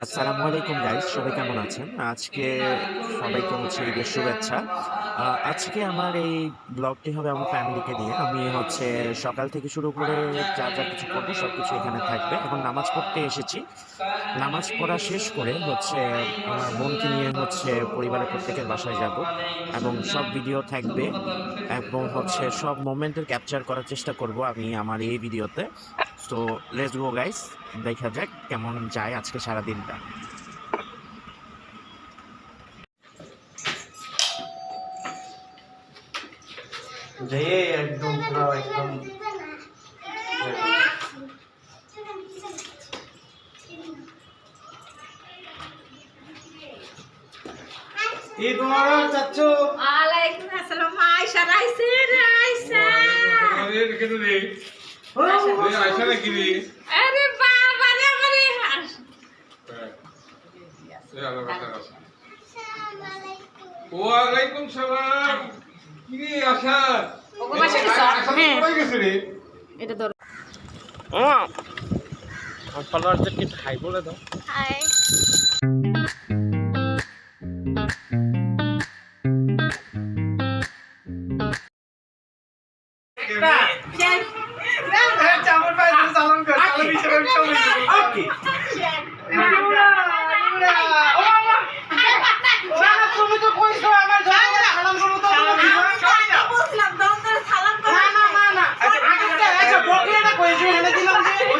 আসসালামু আলাইকুম গাইস সবাই কেমন আছেন? আজকে সবাইকে হচ্ছে ঈদের শুভেচ্ছা। আজকে আমার এই ব্লগটি হবে আমার ফ্যামিলিকে নিয়ে। আমি হচ্ছে সকাল থেকে শুরু করে যা যা কিছু করব সব কিছু এখানে থাকবে। এখন নামাজ পড়তে এসেছি। নামাজ পড়া শেষ করে হচ্ছে আমার বোনকে নিয়ে হচ্ছে পরিবারের প্রত্যেকের বাসায় যাব এবং সব ভিডিও থাকবে এবং হচ্ছে সব মোমেন্টের ক্যাপচার করার চেষ্টা করব আমি আমার এই ভিডিওতে তো লেটস গো গাইস দেখা যাক কেমন যায় আজকে সারা দিনটা যেয়ে একদম পুরো একদম আসসালাম আয়সা রাইসে রাইসা। আরে বাবা রে আমারে ওয়ালাইকুম সালাম। কি রে? আশা এটা ধর। ফলোয়ারদেরকে হাই বলে দাও। হাই চামড় পায়ে কর চালান হিসেবে ওকে। করে আচ্ছা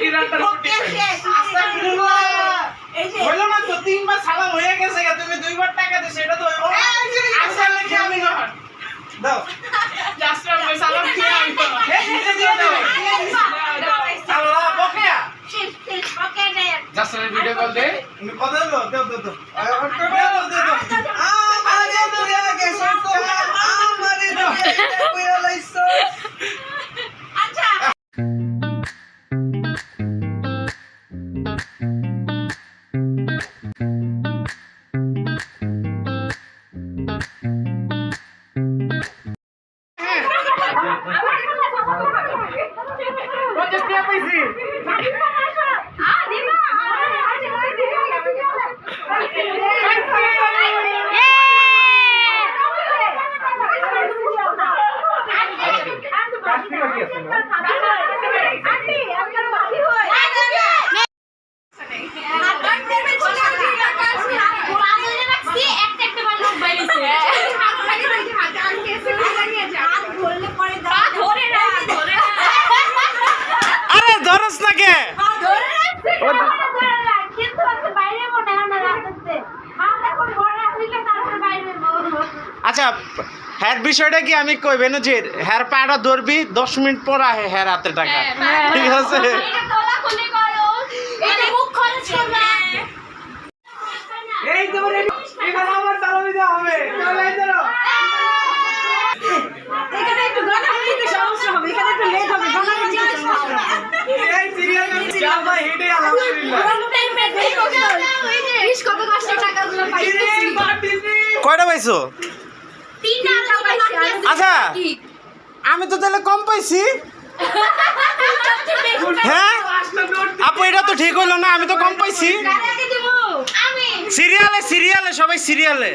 দিলাম যে ওকে তিনবার সালাম হয়ে গেছে গা, তুমি দুইবার টাকা দিছো এটা তো আমি দাও সালাম দিয়ে আমি তো এই যে দিয়ে দাও আল্লাহ বকরিয়া শেষ শেষ ওকে দে জাসরের ভিডিও কল দে। কথা দাও দাও দাও দাও দাও আ আমারে দরিয়া গেছে তো বিষয়টা কি আমি কই বেনুজির হ্যার পাটা ধরবি দশ মিনিট পর আহে হ্যার হাতে টাকা। ঠিক আছে? এই তো এখানে আমার তালাবি দেওয়া হবে। চলে ধরো। এখানে একটু গানা হইলে সমস্যা হবে এখানে একটু লেট হবে গানা হইলে সমস্যা হবে। এই সিরিয়াল যা ভাই হেডে আলহামদুলিল্লাহ কয়টা পাইছো? আচ্ছা আমি তো তাহলে কম পাইছি। হ্যাঁ? আপু এটা তো ঠিক হইল না আমি তো কম পাইছি। সিরিয়ালে সিরিয়ালে সবাই সিরিয়ালে।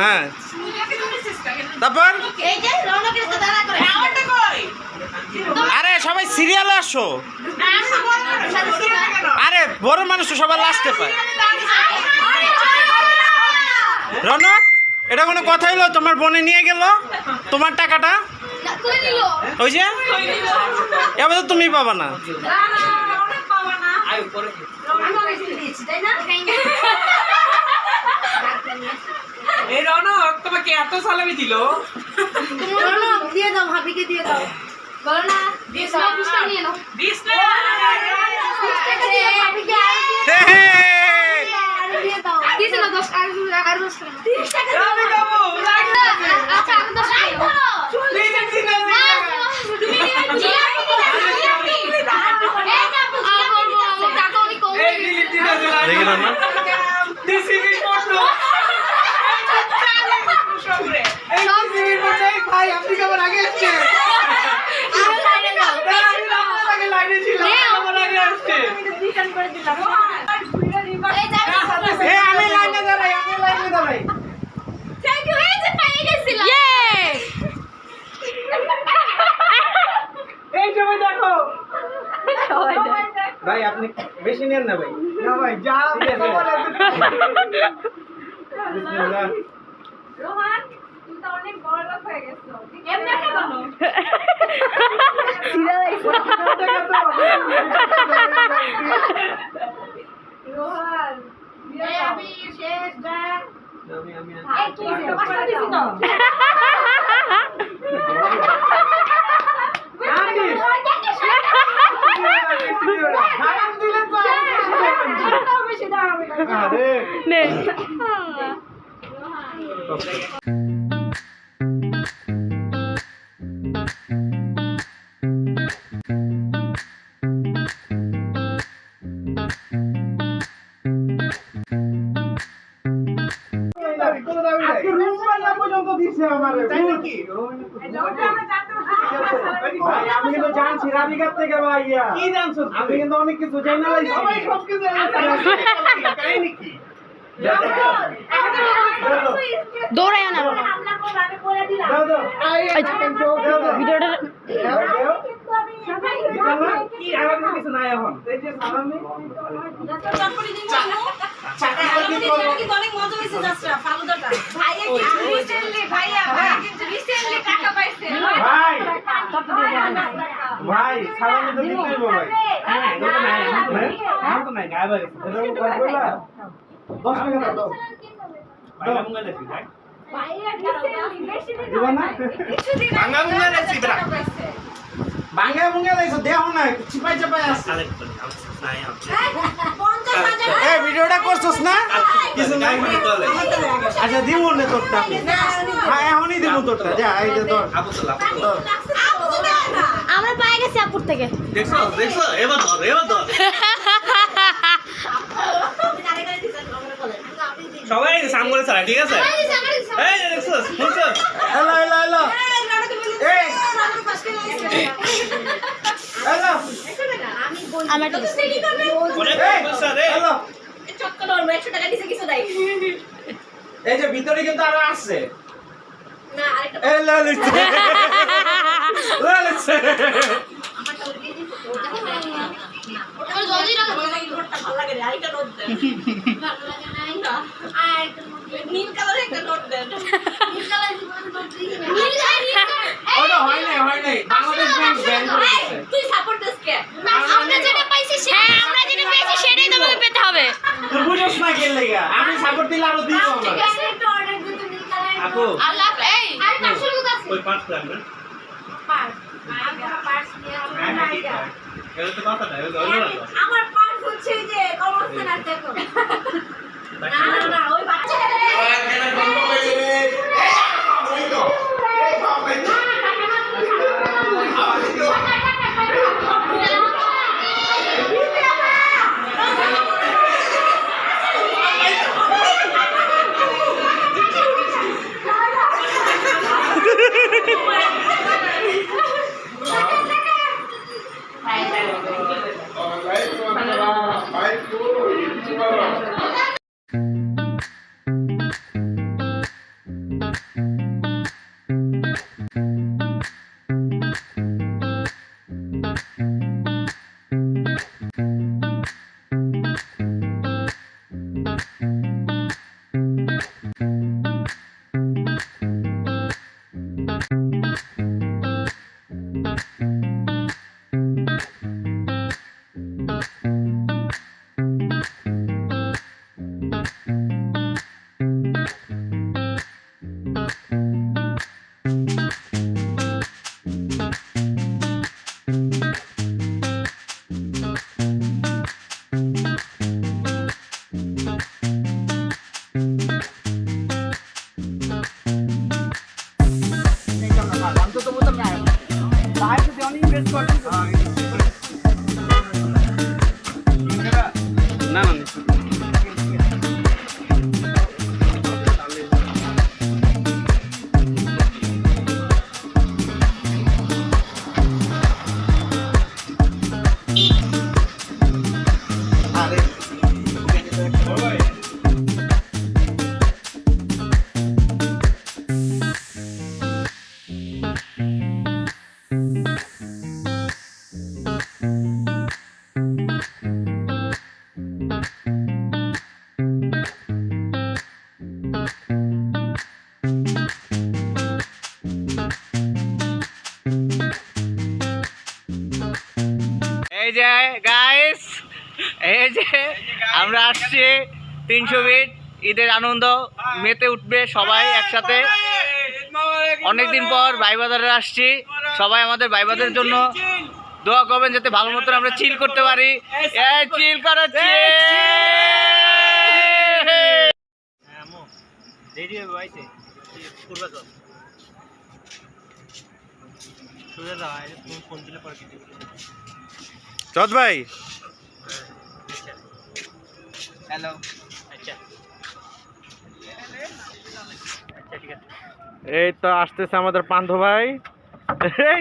হ্যাঁ। তারপর? আরে সবাই সিরিয়ালে আসো। আরে বড় মানুষ তো সবার লাস্টে পায়। রনক এটা কোনো কথা হইল? তোমার বনে নিয়ে গেল? তোমার টাকাটা? ওই যে? এবার তো তুমি পাবা না। এই রনক তোমাকে এত সালামি দিল? রনক দিয়ে দাও ভাবিকে দিয়ে দাও। বলো না দিয়ে দাও নিয়ে নাও দাও দিছে না 10 আর আর 10 30 টাকা রবি বাবু আচ্ছা আমি 10 টাকা প্লিজ দিন তুমি এই দিলি দিন দেখি রনক ডিসিবি পড়ল এই ডিসিবি পড়ল ভাই আপনি কেমন আগে রিটার্ন করে দিলাম। এই যে আমি লাইনে দাঁড়াই আমি লাইনে দাঁড়াই। থ্যাংক ইউ এই যে পেয়ে গেছিলাম। এই সময় দেখো। ভাই আপনি বেশি নেন না ভাই। না ভাই যা রোহান তুমি তো অনেক বড় লোক হয়ে গেছো এমনি একটা বানো রোহান আমি শেষ ডান আমি আমি এই কি পাঁচটা দিছি তো সালাম দিছে আমারে তাই নাকি ভাই আমি কিন্তু জানছি রাধিকার থেকে ভাইয়া কি জানছো আমি কিন্তু অনেক কিছু জানি সবাই সব কিছু তাই নাকি দৌড়ায় না ভিডিওটা অনেক মজা হয়েছে ফালুদাটা ভাই ভাই দিতে হইব ভাই হ্যাঁ তো নাই গায়ে বাড়ি দশ টাকা দাও দাও ভাইয়া রিসেন্টলি বেশি দিন দিবা না? কিছুদিন ভাঙা ভুঙা রেসি ব্রা। টাকা পাইছে বাঙ্গা বুঙ্গা লাইছো দেহ না চিপাই চাপাই হাজার এই ভিডিওটা করছস না? কিছু নাই আচ্ছা দিব না তোরটা। হ্যাঁ এখনই দিব তোরটা। যা এই যে তোর। আমরা পায়ে গেছি আপুর থেকে। দেখছ দেখছ? এবার ধর এবার ধর। সবাই সাম করে চালা ঠিক আছে? এই দেখছ শুনছো? এলো এলো এলো। এই এলো। আমার ঠিক আছে। অনেক এই পয়সা রে চক্কর ওর একশো টাকা দিছে কিছু দেয় এই যে ভিতরে কিন্তু আরও আছে। না আরেকটা এই লো লিখছে লো লিখছে ওটা জলদি রাখো নোটটা ভালো লাগে রে আরেকটা নোট দেন ভালো লাগে না আর নীল কালারের একটা নোট দেন নীল কালারের নোট দিই নীল ওটা হয় নাই হয় নাই বাংলাদেশ ব্যাংক ব্যাংক করে দিচ্ছে তুই সাপোর্ট দিস কে আমরা যেটা পাইছি হ্যাঁ আমরা যেটা পেয়েছি সেটাই তোমাকে পেতে হবে তুই বুঝছ না কে লেগা আমি সাপোর্ট দিলে আরও দিব আমরা একটু অর্ডার দিতে নীল কালারের আপু আল্লাহ এই আরে কাশির মতো আছে ওই পাঁচ প্ল্যান না নিয়ে হ্যাঁ না হ্যাঁ এটা এটা তো কথা না না তো আমার পার্স হচ্ছে এই যে কমরস্থান আর দেখো না না না ওই বাচ্চা এই যে আমরা আসছি তিনশো ফিট ঈদের আনন্দ মেতে উঠবে সবাই একসাথে। অনেকদিন পর ভাইবাজারে আসছি সবাই আমাদের ভাইবাজারের জন্য দোয়া করবেন যাতে ভালো মতন আমরা চিল করতে পারি। চিল করো দেরি হবে ভাইতে পূর্বে চল সোজা যাও তুমি ফোন দিলে পরে কিছু চত ভাই হ্যালো আচ্ছা আচ্ছা ঠিক আছে এই তো আসতেছে আমাদের পান্থ ভাই এই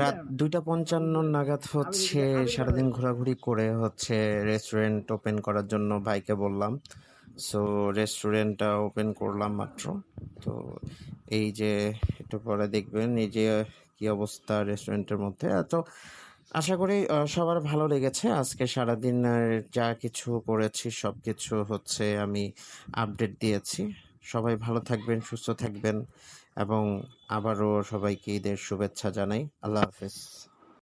রাত দুইটা পঞ্চান্ন নাগাদ হচ্ছে, সারাদিন ঘোরাঘুরি করে হচ্ছে রেস্টুরেন্ট ওপেন করার জন্য ভাইকে বললাম। সো রেস্টুরেন্টটা ওপেন করলাম মাত্র। তো এই যে, একটু পরে দেখবেন, এই যে কি অবস্থা রেস্টুরেন্টের মধ্যে? তো আশা করি সবার ভালো লেগেছে। আজকে সারাদিন যা কিছু করেছি সব কিছু হচ্ছে আমি আপডেট দিয়েছি। সবাই ভালো থাকবেন, সুস্থ থাকবেন এবং আবারও সবাইকে ঈদের শুভেচ্ছা জানাই। আল্লাহ হাফেজ।